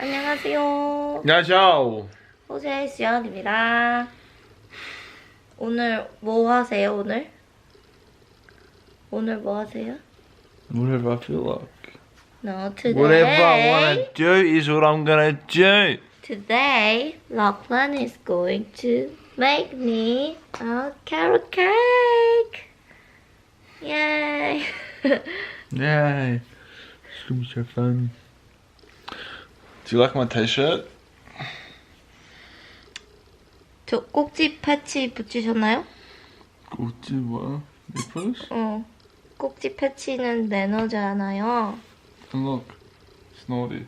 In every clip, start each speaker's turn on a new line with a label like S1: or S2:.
S1: 안녕하세요.
S2: 안녕하세요.
S1: 호재 지연입니다. 오늘 뭐 하세요, 오늘? 오늘 뭐 하세요?
S2: Whatever I feel like.
S1: No, today.
S2: Whatever I want to do is what I'm gonna do.
S1: Today, Lachlan is going to make me a carrot cake. Yay!
S2: Yay. It's gonna be so fun. Do you like my t-shirt?
S1: 저 꼭지 패치 붙이셨나요?
S2: Gucci what? Nipples?
S1: 어. 꼭지 패치는 매너잖아요.
S2: And look, it's naughty.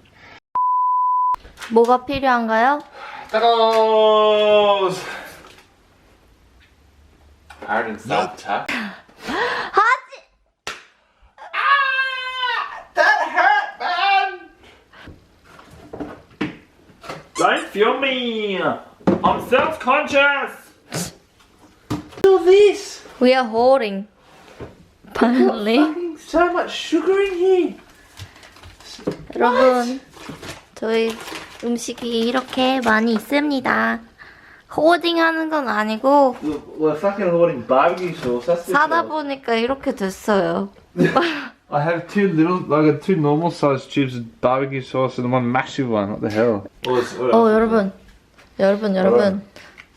S1: 뭐가 필요한가요?
S2: Tacos! Hard and soft tap.
S1: 하지!
S2: That hurt, man! Film me! I'm self-conscious! All this!
S1: We are holding. Finally.
S2: Fucking so much sugar in here!
S1: 여러분, 저희 음식이 이렇게 많이 있습니다. 호딩 하는 건 아니고
S2: We're fucking holding barbecue sauce.
S1: 사다. 보니까 이렇게 됐어요.
S2: I have two little, like two normal sized tubes of barbecue sauce and one massive one. What the hell?
S1: 어, 여러분. 여러분, 여러분.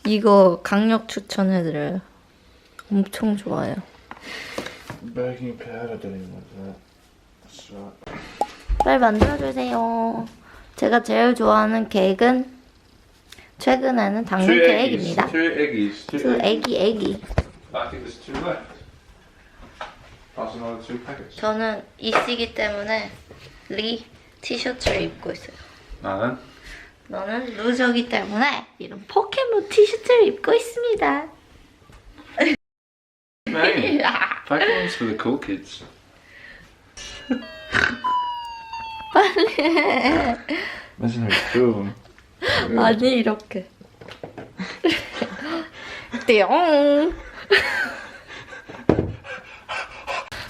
S1: 이거 강력 추천해드려요. 엄청 좋아요.
S2: Baking powder didn't like that. That's right.
S1: 빨리 만들어주세요. 제가 제일 좋아하는 케이크는 최근에는 당근 케이크입니다.
S2: Two eggies. Two
S1: 그 애기 애기.
S2: I think there's two left.
S1: 저는 이 시기 때문에 리 티셔츠를 입고 있어요.
S2: 나는
S1: 너는 루저기 때문에 이런 포켓몬 티셔츠를 입고 있습니다.
S2: Man, Pokemon's for the cool kids. Imagine how cool.
S1: 아니 이렇게. 띠용.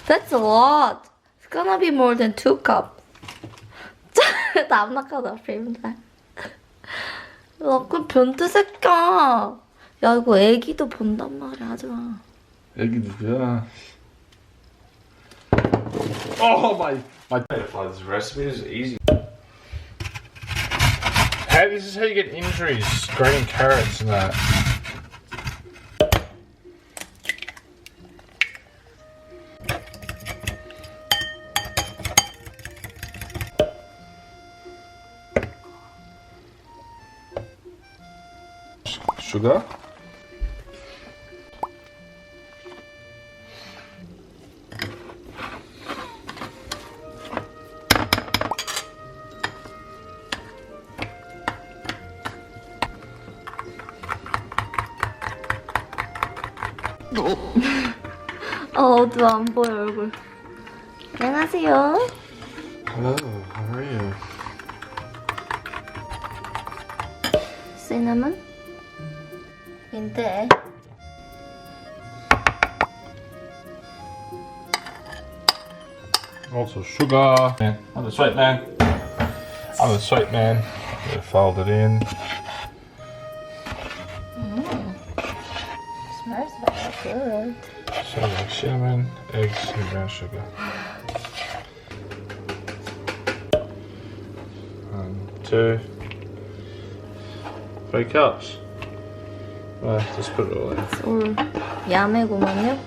S1: That's a lot. It's gonna be more than two cup. I'm not gonna film that. 야, 그 변태 새끼야. 야, 이거 애기도 본단 말이야. 하지 마.
S2: 애기들이야. Oh my my butterfly this recipe is easy. How this is how you get injuries, grating carrots and that. Sugar?
S1: 어, 어두워 안 보여 얼굴. 안녕하세요.
S2: Hello, how are you?
S1: 시 কিন্তু
S2: Also sugar. Man. I'm the sweet man. I'm the sweet man. They fold it in. Mm.
S1: Smells very good.
S2: Sugar, cinnamon, eggs, and brown sugar. One, two, three cups. All in.
S1: 올 야매구만요.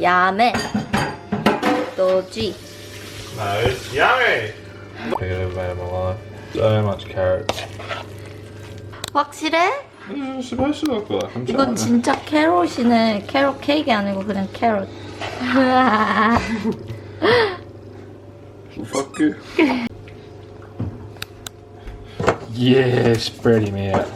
S1: 야매. 너지.
S2: No, it's yummy. Pick it over my life. So much carrots.
S1: 확실해?
S2: To look like. I'm
S1: 이건. 진짜 캐롯이네. 캐롯 케이크 아니고 그냥 캐롯.
S2: Fuck you. yeah, spread him out.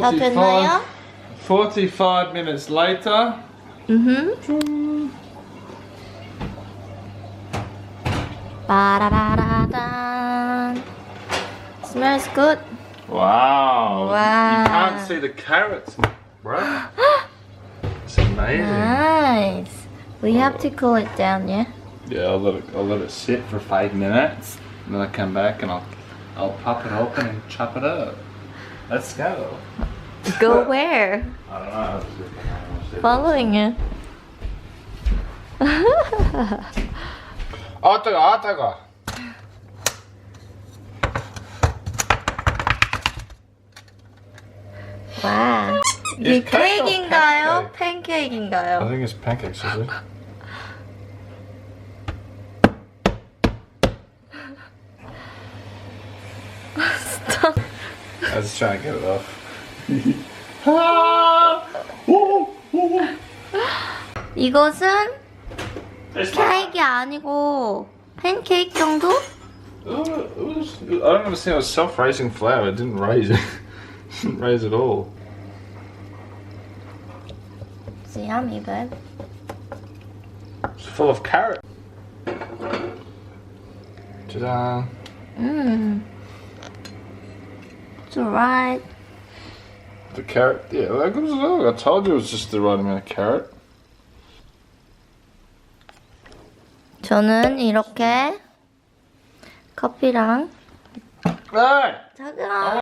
S1: 45,
S2: 45 minutes later.
S1: Mm-hmm. Smells good.
S2: Wow.
S1: Wow.
S2: You can't see the carrots, bro. it's amazing.
S1: Nice. We have to cool it down, yeah.
S2: Yeah, I'll let it. I'll let it sit for five minutes, and then I come back and I'll, I'll pop it open and chop it up. Let's go.
S1: Go where?
S2: I don't know. I'll just look around and see.
S1: Following it.
S2: 아 뜨거, 아 뜨거.
S1: 와. 이게
S2: It's cake or
S1: 케이크인가요?
S2: pancake?
S1: 팬케이크인가요?
S2: think it's pancakes, is it? I was trying to get it off. ah! Woo! Woo!
S1: 이것은
S2: It's fine.
S1: 케이크 아니고 팬케이크 정도?
S2: It was, I don't understand. It was self-raising flour. It didn't raise it. didn't raise at all.
S1: It's yummy, babe.
S2: It's full of carrot. Ta-da!
S1: Mmm. It's alright.
S2: The carrot. Yeah, that goes well. I told you it was just the right amount of carrot.
S1: 저는 이렇게 커피랑
S2: Hey!
S1: 자기랑